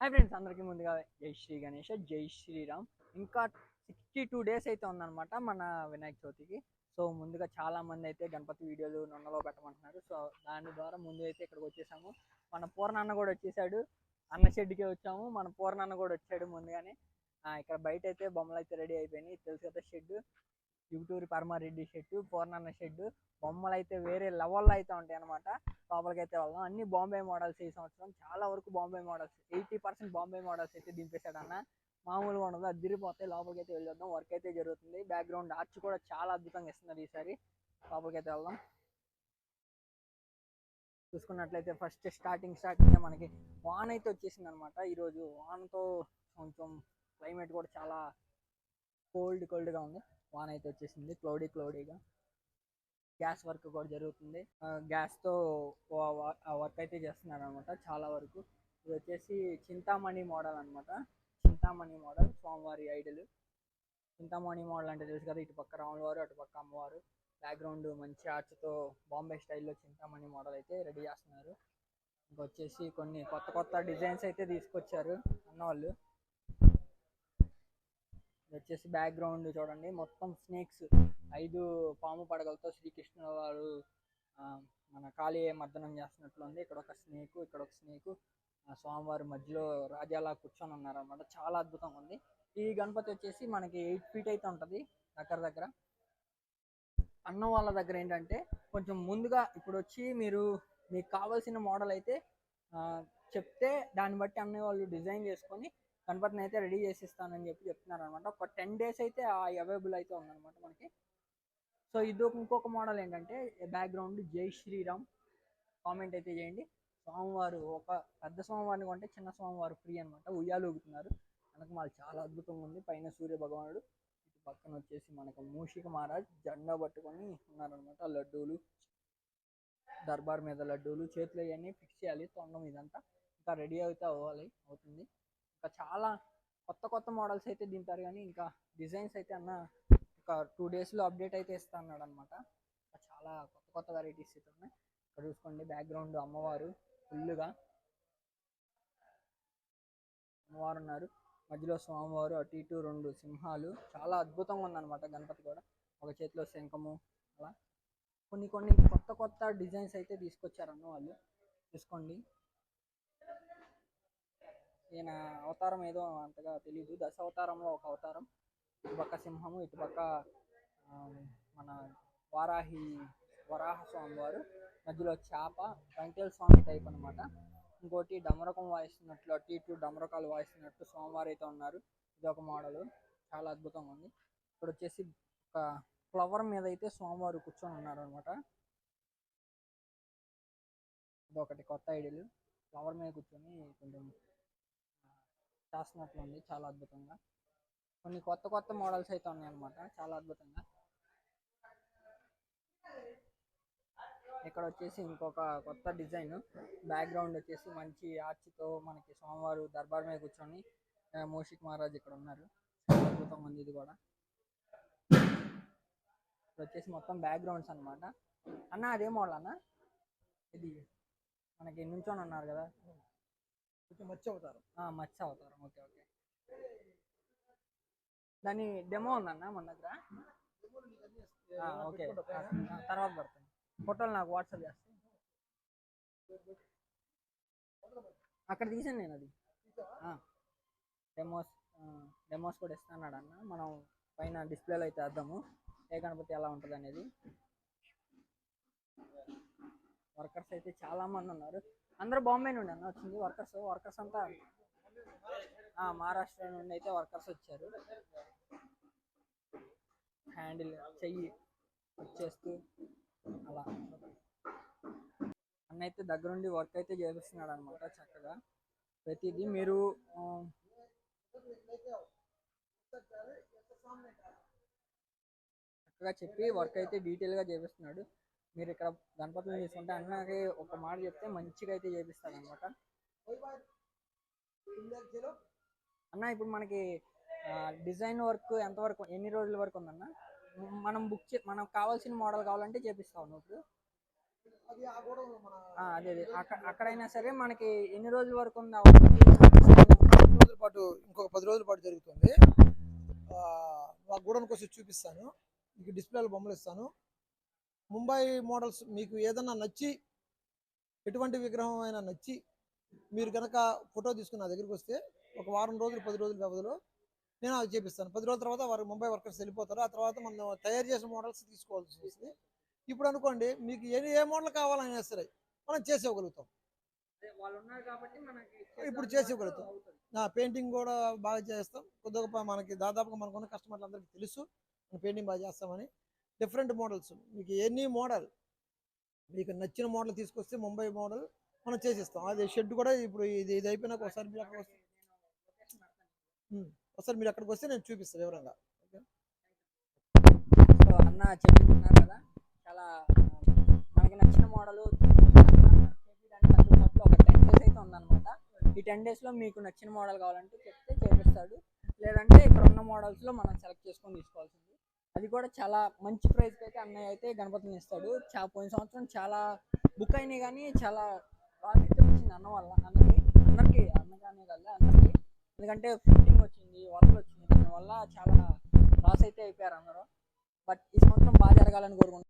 Hi friends అందరికీ ముందుగా జై శ్రీ గణేష జై శ్రీరామ్. ఇంకా సిక్స్టీ టూ డేస్ అయితే ఉందన్నమాట మన వినాయక చవితికి. సో ముందుగా చాలా మంది అయితే గణపతి వీడియోలు నొన్నలో పెట్టమంటున్నారు. సో దాని ద్వారా ముందు అయితే ఇక్కడికి వచ్చేసాము. మన పూర్ణాన్న కూడా వచ్చేసాడు. అన్న షెడ్కి వచ్చాము. మన పూర్ణాన్న కూడా వచ్చాడు ముందుగానే. ఇక్కడ బయట అయితే బొమ్మలు అయితే రెడీ అయిపోయినాయి. తెలుసు కదా షెడ్ యూటూరి పరమారెడ్డి షెడ్ పూర్ణన్న షెడ్ బొమ్మలు అయితే వేరే లెవెల్లో అయితే ఉంటాయి అనమాట లోపలికి అయితే వెళ్దాం. అన్ని బాంబే మోడల్స్ ఈ సంవత్సరం. చాలా వరకు Bombay models. Eighty percent Bombay models అయితే దింపేశాడు అన్న మామూలుగా ఉండదు. అదిరిపోతాయి లోపలికి అయితే వెళ్ళొద్దాం. వర్క్ అయితే జరుగుతుంది. బ్యాక్గ్రౌండ్ ఆర్చ్ కూడా చాలా అద్భుతంగా ఇస్తున్నారు ఈసారి. లోపలికి అయితే వెళ్దాం. చూసుకున్నట్లయితే ఫస్ట్ స్టార్టింగ్ స్టార్టింగ్ మనకి వాన్ అయితే వచ్చేసింది అనమాట ఈరోజు వాన్తో కొంచెం క్లైమేట్ కూడా చాలా కోల్డ్ కోల్డ్గా ఉంది. వాన్ అయితే వచ్చేసింది క్లౌడీ క్లౌడీగా. గ్యాస్ వర్క్ కూడా జరుగుతుంది. గ్యాస్తో వర్క్ అయితే చేస్తున్నారు అనమాట చాలా వరకు. ఇది వచ్చేసి చింతామణి మోడల్ అనమాట. చింతామణి మోడల్ స్వామివారి ఐడలు. చింతామణి మోడల్ అంటే తెలుసు కదా ఇటు పక్క రాములవారు అటు పక్క అమ్మవారు. బ్యాక్గ్రౌండ్ మంచి ఆర్చ్తో బాంబే స్టైల్లో చింతామణి మోడల్ అయితే రెడీ చేస్తున్నారు. ఇంకొచ్చేసి కొన్ని కొత్త కొత్త డిజైన్స్ అయితే తీసుకొచ్చారు అన్నవాళ్ళు. ఇది వచ్చేసి బ్యాక్గ్రౌండ్ చూడండి. మొత్తం స్నేక్స్ ఐదు పాము పడగలతో శ్రీకృష్ణ వారు మన కాళీ మర్దనం చేస్తున్నట్లు ఉంది. ఇక్కడ ఒక స్నేక్ ఇక్కడ ఒక స్నేక్ స్వామివారి మధ్యలో రాజాలా కూర్చొని ఉన్నారనమాట చాలా అద్భుతంగా ఉంది. ఈ గణపతి వచ్చేసి మనకి ఎయిట్ ఫీట్ అయితే ఉంటుంది దగ్గర దగ్గర. అన్న వాళ్ళ దగ్గర ఏంటంటే కొంచెం ముందుగా ఇప్పుడు వచ్చి మీరు మీకు కావాల్సిన మోడల్ అయితే చెప్తే దాన్ని బట్టి అన్నయ్య వాళ్ళు డిజైన్ చేసుకొని గణపతిని అయితే రెడీ చేసిస్తానని చెప్పి చెప్తున్నారు అనమాట ఒక టెన్ డేస్ అయితే అవైలబుల్ అయితే ఉందన్నమాట మనకి. సో ఇది ఒక- ఇంకొక మోడల్ ఏంటంటే బ్యాక్గ్రౌండ్ జై శ్రీరామ్. కామెంట్ అయితే చేయండి. స్వామివారు ఒక పెద్ద స్వామివారిని కొంటే చిన్న స్వామివారు ఫ్రీ అనమాట. ఉయ్యాలు ఊగుతున్నారు. వెనక మాకు చాలా అద్భుతంగా ఉంది. పైన సూర్య భగవానుడు. ఇటు పక్కన వచ్చేసి మనకు మూషిక మహారాజ్. జెండా పట్టుకొని ఉన్నారనమాట లడ్డూలు. దర్బార్ మీద లడ్డూలు చేతులు ఇవన్నీ ఫిక్స్ చేయాలి. తొండం ఇదంతా ఇంకా రెడీ అయితే అవ్వాలి అవుతుంది. ఇంకా చాలా కొత్త కొత్త మోడల్స్ అయితే దింపారు కానీ ఇంకా డిజైన్స్ అయితే అన్న ఒక టూ డేస్లో అప్డేట్ అయితే ఇస్తా అన్నాడు అనమాట చాలా కొత్త కొత్త వెరైటీస్ అయితే ఉన్నాయి. ఇక్కడ చూసుకోండి బ్యాక్గ్రౌండ్ అమ్మవారు ఫుల్గా అమ్మవారు ఉన్నారు. మధ్యలో స్వామివారు అటు ఇటు రెండు సింహాలు. చాలా అద్భుతంగా ఉందన్నమాట గణపతి కూడా ఒక చేతిలో శంఖము అలా. కొన్ని కొన్ని కొత్త కొత్త డిజైన్స్ అయితే తీసుకొచ్చారన్న వాళ్ళు చూసుకోండి. ఈయన అవతారం ఏదో అంతగా తెలియదు దశ అవతారంలో ఒక అవతారం. ఇటుపక్క సింహము ఇటుపక్క ఆ, మన వారాహి వరాహ స్వామి వారు మధ్యలో చేప వెంకటేశ్వర స్వామి టైప్ అన్నమాట. ఇంకోటి డమరకం వాయిస్తున్నట్లు అటు ఇటు డమరకాలు వాయిస్తున్నట్టు స్వామివారు అయితే ఉన్నారు. ఇది ఒక మోడల్ చాలా అద్భుతంగా ఉంది. ఇక్కడ వచ్చేసి ఒక ఫ్లవర్ మీద అయితే స్వామివారు కూర్చొని ఉన్నారు అనమాట ఇది ఒకటి కొత్త ఐడియలు ఫ్లవర్ మీద కూర్చొని కొంచెం చేస్తున్నట్లు ఉంది చాలా అద్భుతంగా. కొన్ని కొత్త కొత్త మోడల్స్ అయితే ఉన్నాయి అనమాట చాలా అద్భుతంగా. ఇక్కడ వచ్చేసి ఇంకొక కొత్త డిజైన్ బ్యాక్గ్రౌండ్ వచ్చేసి మంచి ఆర్చితో మనకి సోమవారు దర్బార్ మీద కూర్చొని మోషిక్ మూషిక్ మహారాజ్ ఇక్కడ ఉన్నారు. చాలా ఉంది ఇది కూడా. ఇక్కడ వచ్చేసి మొత్తం బ్యాక్గ్రౌండ్స్ అన్నమాట. అన్న అదే మోడల్ అన్న? ఇది మనకి నుంచొని ఉన్నారు కదా. కొంచెం మచ్చ మత్స్య అవతారం ఓకే ఓకే. దాని డెమో ఉందన్న మన దగ్గర. ఓకే. తర్వాత పడుతుంది ఫోటోలు నాకు వాట్సాప్ చేస్తాను అక్కడ తీసాను నేను అది. డెమోస్ డెమోస్ కూడా ఇస్తాన్నాడు అన్న మనం పైన డిస్ప్లేలో అయితే వేద్దాము. ఏ గణపతి ఎలా ఉంటుంది అనేది వర్కర్స్ అయితే చాలా మంది ఉన్నారు. అందరూ బాంబే నుండి అన్న వచ్చింది వర్కర్స్ వర్కర్స్ అంతా ఆ, మహారాష్ట్ర నుండి అయితే వర్కర్స్ వచ్చారు. హ్యాండిల్ చెయ్యి వచ్చేస్తూ అలా. అన్న అయితే దగ్గరుండి వర్క్ అయితే చేపిస్తున్నాడు అనమాట చక్కగా. ప్రతిదీ మీరు చక్కగా చెప్పి వర్క్ అయితే డీటెయిల్గా చేపిస్తున్నాడు. మీరు ఇక్కడ గణపతిని తీసుకుంటే అన్నకి ఒక మాట చెప్తే మంచిగా అయితే చేపిస్తాడు అనమాట అన్న ఇప్పుడు మనకి డిజైన్ వర్క్ ఎంతవరకు ఎన్ని రోజుల వరకు ఉందన్న? మనం బుక్ చే మనకు కావాల్సిన మోడల్ కావాలంటే చేపిస్తావు నువ్వు ఇప్పుడు? అదే అదే. అక్కడ అక్కడైనా సరే మనకి ఎన్ని రోజుల వరకు ఉంది? రోజుల పాటు ఇంకొక పది రోజుల పాటు జరుగుతుంది. ఆ, ఆ వచ్చి చూపిస్తాను. మీకు డిస్ప్లేలో బొమ్మలు ఇస్తాను. ముంబై మోడల్స్ మీకు ఏదన్నా నచ్చి ఎటువంటి విగ్రహం అయినా నచ్చి మీరు కనుక ఫోటో తీసుకుని నా దగ్గరికి వస్తే ఒక వారం రోజులు పది రోజుల వ్యవధిలో నేను అది చేపిస్తాను. పది రోజుల తర్వాత వారు ముంబై వర్కర్స్ వెళ్ళిపోతారు. ఆ తర్వాత మనం తయారు చేసిన మోడల్స్ తీసుకోవాల్సి వస్తుంది. ఇప్పుడు అనుకోండి మీకు ఏ ఏ మోడల్ కావాలన్నా సరే మనం మనకి ఇప్పుడు చేసి ఇవ్వగలుగుతాం. నా పెయింటింగ్ కూడా బాగా చేస్తాం. కొద్దిగా మనకి దాదాపుగా మనకున్న కస్టమర్లు అందరికీ తెలుసు పెయింటింగ్ బాగా చేస్తామని. Different models. మీకు ఎనీ మోడల్ మీకు నచ్చిన మోడల్ తీసుకొస్తే ముంబై మోడల్ మనం చేసిస్తాం. అది షెడ్ కూడా ఇప్పుడు ఇది ఇది అయిపోయినాక ఒకసారి మీరు అక్కడికి వస్తే ఒకసారి మీరు అక్కడికి వస్తే నేను చూపిస్తాను వివరంగా. సో అన్న చెప్తున్నారు కదా? చాలా మనకి నచ్చిన మోడల్ అందుబాటులో ఒక టెన్ డేస్ అయితే ఉందన్నమాట. ఈ టెన్ డేస్లో మీకు నచ్చిన మోడల్ కావాలంటే చెప్తే చేపిస్తాడు. లేదంటే ఇక్కడ ఉన్న మోడల్స్లో మనం సెలెక్ట్ చేసుకొని తీసుకోవాల్సింది. అది కూడా చాలా మంచి ప్రైస్కి అయితే అన్నయ్య అయితే గణపతిని ఇస్తాడు. చా పోయిన సంవత్సరం చాలా బుక్ అయినాయి కానీ చాలా బాగా అయితే వచ్చింది అన్న వల్ల అన్నకి. అందరికి అన్నగానే కదా అందరికి. ఎందుకంటే ఫిట్టింగ్ వచ్చింది వర్క్ వచ్చింది. దానివల్ల చాలా లాస్ అయితే అయిపోయారు అందరూ. బట్ ఈ సంవత్సరం బాగా జరగాలని కోరుకుంటున్నాను